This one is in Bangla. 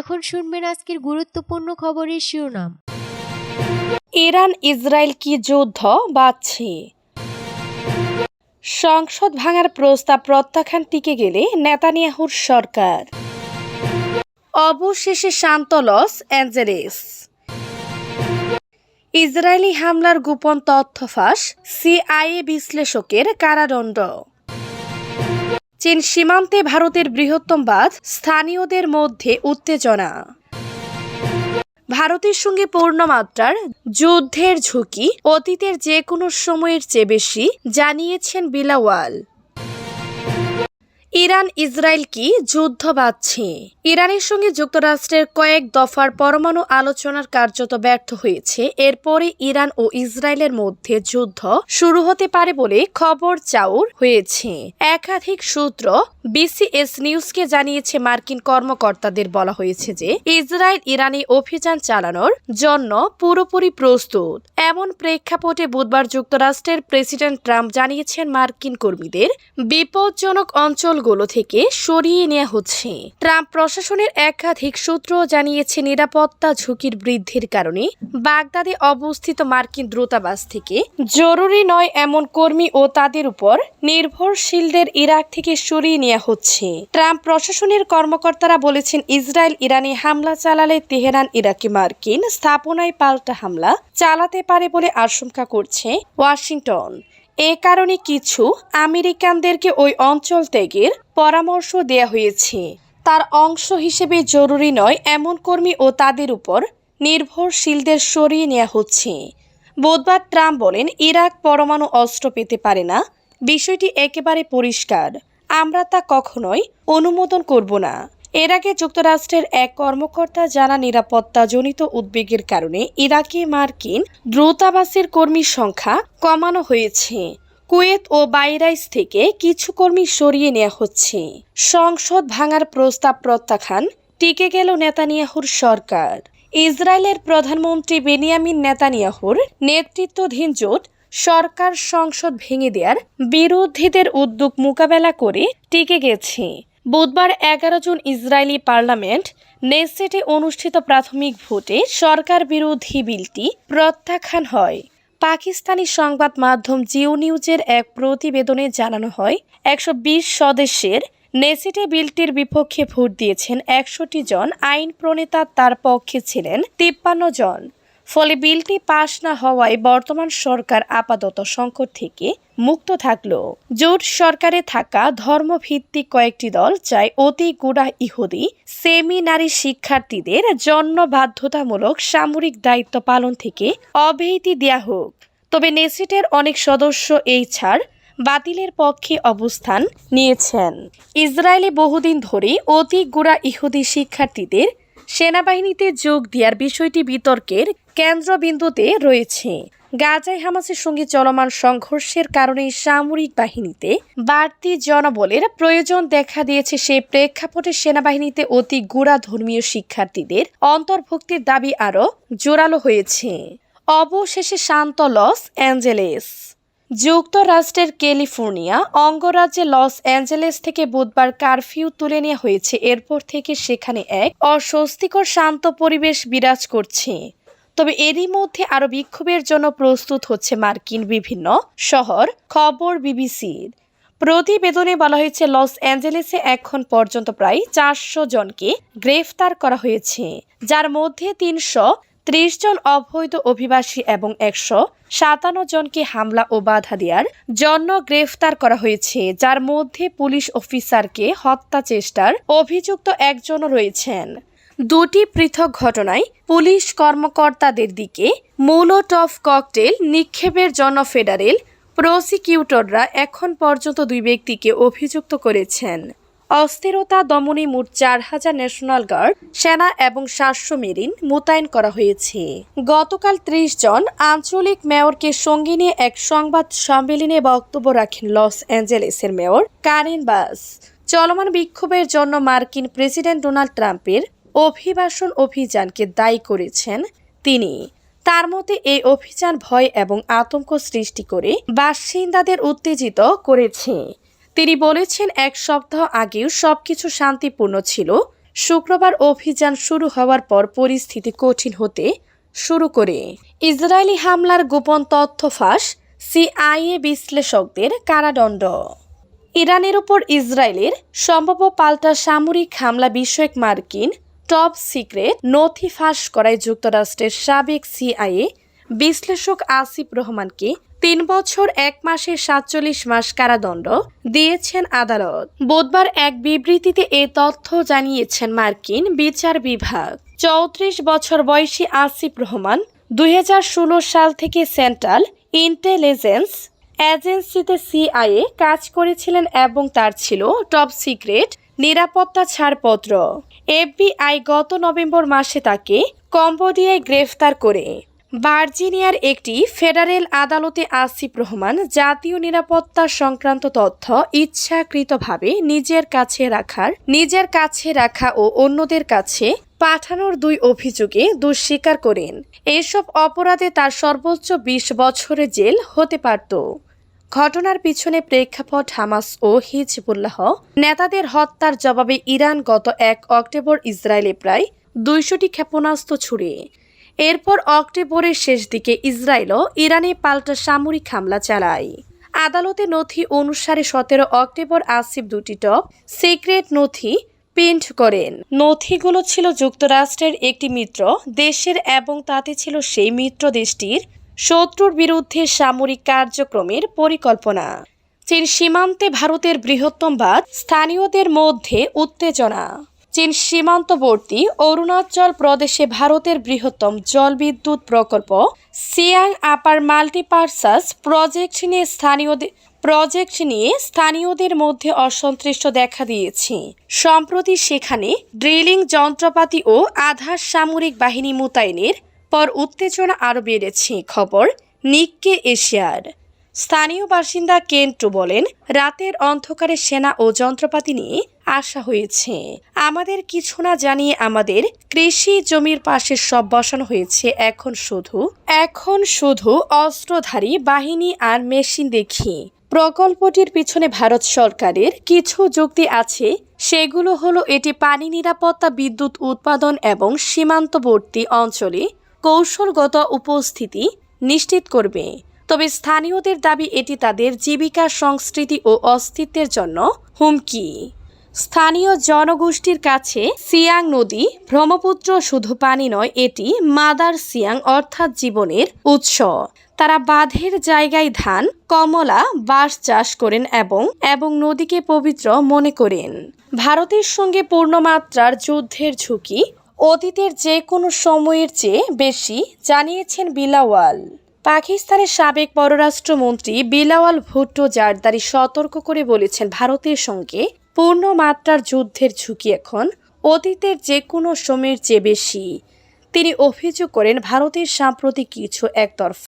এখন শুনবেন আজকের গুরুত্বপূর্ণ খবরের শিরোনাম। ইরান, ইসরায়েল কি যুদ্ধ বাড়ছে সংসদ ভাঙার প্রস্তাব প্রত্যাখ্যান টিকে গেলে নেতানিয়াহুর সরকার। অবশেষে শান্ত লস অ্যাঞ্জেলেস। ইসরায়েলি হামলার গোপন তথ্য ফাঁস, সিআইএ বিশ্লেষকের কারাদণ্ড। চীন সীমান্তে ভারতের বৃহত্তম বাঁধ, স্থানীয়দের মধ্যে উত্তেজনা। ভারতের সঙ্গে পূর্ণমাত্রার যুদ্ধের ঝুঁকি অতীতের যে কোনো সময়ের চেয়ে বেশি, জানিয়েছেন বিলাওয়াল। ইরান ইসরায়েল কি যুদ্ধ বাঁধছে ইরানের সঙ্গে যুক্তরাষ্ট্রের কয়েক দফার পরমাণু আলোচনার কার্যত ব্যর্থ হয়েছে। এরপরে ইরান ও ইসরায়েলের মধ্যে যুদ্ধ শুরু হতে পারে বলে খবর চাউর হয়েছে। একাধিক সূত্র বিসিএস নিউজকে জানিয়েছে, মার্কিন কর্মকর্তাদের বলা হয়েছে যে ইসরায়েল ইরানি অভিযান চালানোর জন্য পুরোপুরি প্রস্তুত। এমন প্রেক্ষাপটে বুধবার যুক্তরাষ্ট্রের প্রেসিডেন্ট ট্রাম্প জানিয়েছেন, মার্কিন কর্মীদের বিপজ্জনক অঞ্চলগুলো থেকে সরিয়ে নেওয়া হচ্ছে। ট্রাম্প প্রশাসনের একাধিক সূত্র জানিয়েছে, নিরাপত্তা ঝুঁকির বৃদ্ধির কারণে বাগদাদে অবস্থিত মার্কিন দূতাবাস থেকে জরুরি নয় এমন কর্মী ও তাদের উপর নির্ভরশীলদের ইরাক থেকে সরিয়ে নেওয়া হচ্ছে। ট্রাম্প প্রশাসনের কর্মকর্তারা বলেছেন, ইসরায়েল ইরানে হামলা চালালে তেহরান ইরাকে মার্কিন স্থাপনায় পাল্টা হামলা চালাতে পারে বলে আশঙ্কা করছে ওয়াশিংটন। এ কারণে কিছু আমেরিকানদেরকে ওই অঞ্চল ত্যাগের পরামর্শ দেয়া হয়েছে। তার অংশ হিসেবে জরুরি নয়, এমন কর্মী ও তাদের উপর নির্ভরশীলদের সরিয়ে নেওয়া হচ্ছে। বুধবার ট্রাম্প বলেন, ইরাক পরমাণু অস্ত্র পেতে পারে না। বিষয়টি একেবারে পরিষ্কার। আমরা তা কখনোই অনুমোদন করব না। এর আগে যুক্তরাষ্ট্রের এক কর্মকর্তা জানা নিরাপত্তাজনিত উদ্বেগের কারণে ইরাকে মার্কিন দ্রুতাবাসের কর্মীর সংখ্যা কমানো হয়েছে। কুয়েত ও বাইরাইস থেকে কিছু কর্মী সরিয়ে নেওয়া হচ্ছে। সংসদ ভাঙার প্রস্তাব প্রত্যাখ্যান, টিকে গেল নেতানিয়াহুর সরকার। ইসরায়েলের প্রধানমন্ত্রী বেনিয়ামিন নেতানিয়াহুর নেতৃত্বাধীন জোট সরকার সংসদ ভেঙে দেওয়ার বিরোধীদের উদ্যোগ মোকাবেলা করে টিকে গেছে। বুধবার এগারো জুন ইসরায়েলি পার্লামেন্ট নেসেটে অনুষ্ঠিত প্রাথমিক ভোটে সরকার বিরোধী বিলটি প্রত্যাখ্যান হয়। পাকিস্তানি সংবাদ মাধ্যম জিও নিউজের এক প্রতিবেদনে জানানো হয়, একশো বিশ সদস্যের নেসেটে বিলটির বিপক্ষে ভোট দিয়েছেন একশোটি জন আইন প্রণেতা তার পক্ষে ছিলেন তিপ্পান্ন জন। ফলে বিলটি পাশ না হওয়ায় বর্তমান সরকার আপাতত সংকট থেকে মুক্ত থাকল জোট সরকারে থাকা ধর্মভিত্তিক কয়েকটি দল চায় অতি গুড়া ইহুদি, সেমিনারি শিক্ষার্থীদের জন্য বাধ্যতামূলক সামরিক দায়িত্ব পালন থেকে অব্যাহতি দেয়া হোক। তবে নেসিটের অনেক সদস্য এই ছাড় বাতিলের পক্ষে অবস্থান নিয়েছেন। ইসরায়েলে বহুদিন ধরে অতি গুড়া ইহুদি শিক্ষার্থীদের সেনাবাহিনীতে যোগ দেওয়ার বিষয়টি বিতর্কের কেন্দ্রবিন্দুতে রয়েছে। গাজায় হামাসের সঙ্গে চলমান সংঘর্ষের কারণে সামরিক বাহিনীতে বাড়তি জনবলের প্রয়োজন দেখা দিয়েছে সেই প্রেক্ষাপটে সেনাবাহিনীতে অতি গুড়া ধর্মীয় শিক্ষার্থীদের অন্তর্ভুক্তির দাবি আরও জোরালো হয়েছে। অবশেষে শান্ত লস অ্যাঞ্জেলেস। যুক্তরাষ্ট্রের ক্যালিফোর্নিয়া, অঙ্গরাজ্যে লস অ্যাঞ্জেলেস থেকে বুধবার কারফিউ তুলে নেওয়া হয়েছে। এরপর থেকে সেখানে এক অস্বস্তিকর শান্ত পরিবেশ বিরাজ করছে। তবে এরই মধ্যে আরও বিক্ষোভের জন্য প্রস্তুত হচ্ছে মার্কিন বিভিন্ন শহর, খবর বিবিসির। প্রতিবেদনে বলা হয়েছে, লস অ্যাঞ্জেলেসে এখন পর্যন্ত প্রায় চারশো জনকে গ্রেফতার করা হয়েছে, যার মধ্যে তিনশো ত্রিশ জন অবৈধ অভিবাসী এবং একশো সাতান্ন জনকে হামলা ও বাধা দেওয়ার জন্য গ্রেফতার করা হয়েছে, যার মধ্যে পুলিশ অফিসারকে হত্যা চেষ্টার অভিযুক্ত একজনও রয়েছেন। দুটি পৃথক ঘটনায় পুলিশ কর্মকর্তাদের দিকে মৌলটফ ককটেল নিক্ষেপের জন্য ফেডারেল প্রসিকিউটররা এখন পর্যন্ত দুই ব্যক্তিকে অভিযুক্ত করেছেন। অস্থিরতা দমনে মোট চার হাজার ন্যাশনাল গার্ড, সেনা এবং সাতশো মেরিন মোতায়েন করা হয়েছে। গতকাল ত্রিশ জন আঞ্চলিক মেয়রকে সঙ্গে নিয়ে এক সংবাদ সম্মেলনে বক্তব্য রাখেন লস অ্যাঞ্জেলেসের মেয়র কারেন বাস। চলমান বিক্ষোভের জন্য মার্কিন প্রেসিডেন্ট ডোনাল্ড ট্রাম্পের অভিবাসন অভিযানকে দায়ী করেছেন তিনি। তার মতে, এই অভিযান ভয় এবং আতঙ্ক সৃষ্টি করে বাসিন্দাদের উত্তেজিত করেছে। তিনি বলেছেন, এক সপ্তাহ আগেও সবকিছু শান্তিপূর্ণ ছিল। শুক্রবার অভিযান শুরু হওয়ার পর পরিস্থিতি কঠিন হতে শুরু করে। ইসরায়েলি হামলার গোপন তথ্য ফাঁস, সিআইএ বিশ্লেষকদের কারাদণ্ড। ইরানের উপর ইসরায়েলের সম্ভাব্য পাল্টা সামরিক হামলা বিষয়ক মার্কিন টপ সিক্রেট নথি ফাঁস করায় যুক্তরাষ্ট্রের সাবেক সিআইএ বিশ্লেষক আসিফ রহমানকে তিন বছর, এক মাসে সাতচল্লিশ মাস কারাদণ্ড দিয়েছেন আদালত। বুধবার এক বিবৃতিতে এ তথ্য জানিয়েছেন মার্কিন বিচার বিভাগ। চৌত্রিশ বছর বয়সী আসিফ রহমান দুই হাজার ষোলো সাল থেকে সেন্ট্রাল ইন্টেলিজেন্স এজেন্সিতে সিআইএ কাজ করেছিলেন এবং তার ছিল টপ সিক্রেট নিরাপত্তা ছাড়পত্র। এফবিআই গত নভেম্বর মাসে তাকে কম্বোডিয়ায় গ্রেফতার করে। ভার্জিনিয়ার একটি ফেডারেল আদালতে আসিফ রহমান জাতীয় নিরাপত্তা সংক্রান্ত তথ্য ইচ্ছাকৃতভাবে নিজের কাছে রাখার, নিজের কাছে রাখা ও অন্যদের কাছে পাঠানোর দুই অভিযোগে দোষ স্বীকার করেন। এসব অপরাধে তার সর্বোচ্চ বিশ বছরের জেল হতে পারত। ঘটনার পিছনে প্রেক্ষাপট হামাস ও হিজবুল্লাহ। নেতাদের হত্যার জবাবে ইরান গত এক অক্টোবর ইসরায়েলে প্রায় দুইশোটি ক্ষেপণাস্ত্র ছুড়ে এরপর অক্টোবরের শেষ দিকে ইসরায়েলও ইরানে পাল্টা সামরিক হামলা চালায়। আদালতে নথি অনুসারে সতেরো অক্টোবর আসিফ দুটি টপ, সিক্রেট নথি প্রিন্ট করেন। নথিগুলো ছিল যুক্তরাষ্ট্রের একটি মিত্র দেশের এবং তাতে ছিল সেই মিত্র দেশটির শত্রুর বিরুদ্ধে সামরিক কার্যক্রমের পরিকল্পনা। চীন সীমান্তে ভারতের বৃহত্তম বাদ স্থানীয়দের মধ্যে উত্তেজনা। চীন সীমান্তবর্তী অরুণাচল প্রদেশে ভারতের বৃহত্তম জলবিদ্যুৎ প্রকল্প, সিয়াং আপার মাল্টিপারসাস প্রজেক্ট নিয়ে স্থানীয়দের প্রজেক্ট নিয়ে স্থানীয়দের মধ্যে অসন্তুষ্ট দেখা দিয়েছে। সম্প্রতি সেখানে ড্রিলিং যন্ত্রপাতি ও আধার সামরিক বাহিনী মোতায়েনের পর উত্তেজনা আরও বেড়েছে। খবর, নিক্কে এশিয়ার। স্থানীয় বাসিন্দা কেন্টু বলেন, রাতের অন্ধকারে সেনা ও যন্ত্রপাতি নিয়ে আসা হয়েছে। আমাদের কিছু না জানিয়ে আমাদের কৃষি জমির পাশে সব বসানো হয়েছে। এখন শুধু এখন শুধু অস্ত্রধারী বাহিনী আর মেশিন দেখি। প্রকল্পটির পিছনে ভারত সরকারের কিছু যুক্তি আছে। সেগুলো হলো, এটি পানি নিরাপত্তা, বিদ্যুৎ, উৎপাদন এবং সীমান্তবর্তী অঞ্চলে কৌশলগত উপস্থিতি নিশ্চিত করবে। তবে স্থানীয়দের দাবি এটি তাদের জীবিকা, সংস্কৃতি ও অস্তিত্বের জন্য হুমকি। স্থানীয় জনগোষ্ঠীর কাছে সিয়াং নদী, ব্রহ্মপুত্র শুধু পানি নয়, এটি মাদার সিয়াং অর্থাৎ জীবনের উৎস। তারা বাঁধের জায়গায় ধান, কমলা, বাঁশ চাষ করেন এবং এবং নদীকে পবিত্র মনে করেন। ভারতের সঙ্গে পূর্ণমাত্রার যুদ্ধের ঝুঁকি অতীতের যে কোনো সময়ের চেয়ে বেশি জানিয়েছেন বিলাওয়াল। পাকিস্তানের সাবেক পররাষ্ট্রমন্ত্রী বিলাওয়াল ভুট্টো জারদারি সতর্ক করে বলেছেন ভারতের সঙ্গে পূর্ণ মাত্রার যুদ্ধের ঝুঁকি এখন অতীতের যে কোনো সময়ের চেয়ে বেশি। তিনি অভিযোগ করেন, ভারতের সাম্প্রতিক কিছু একতরফা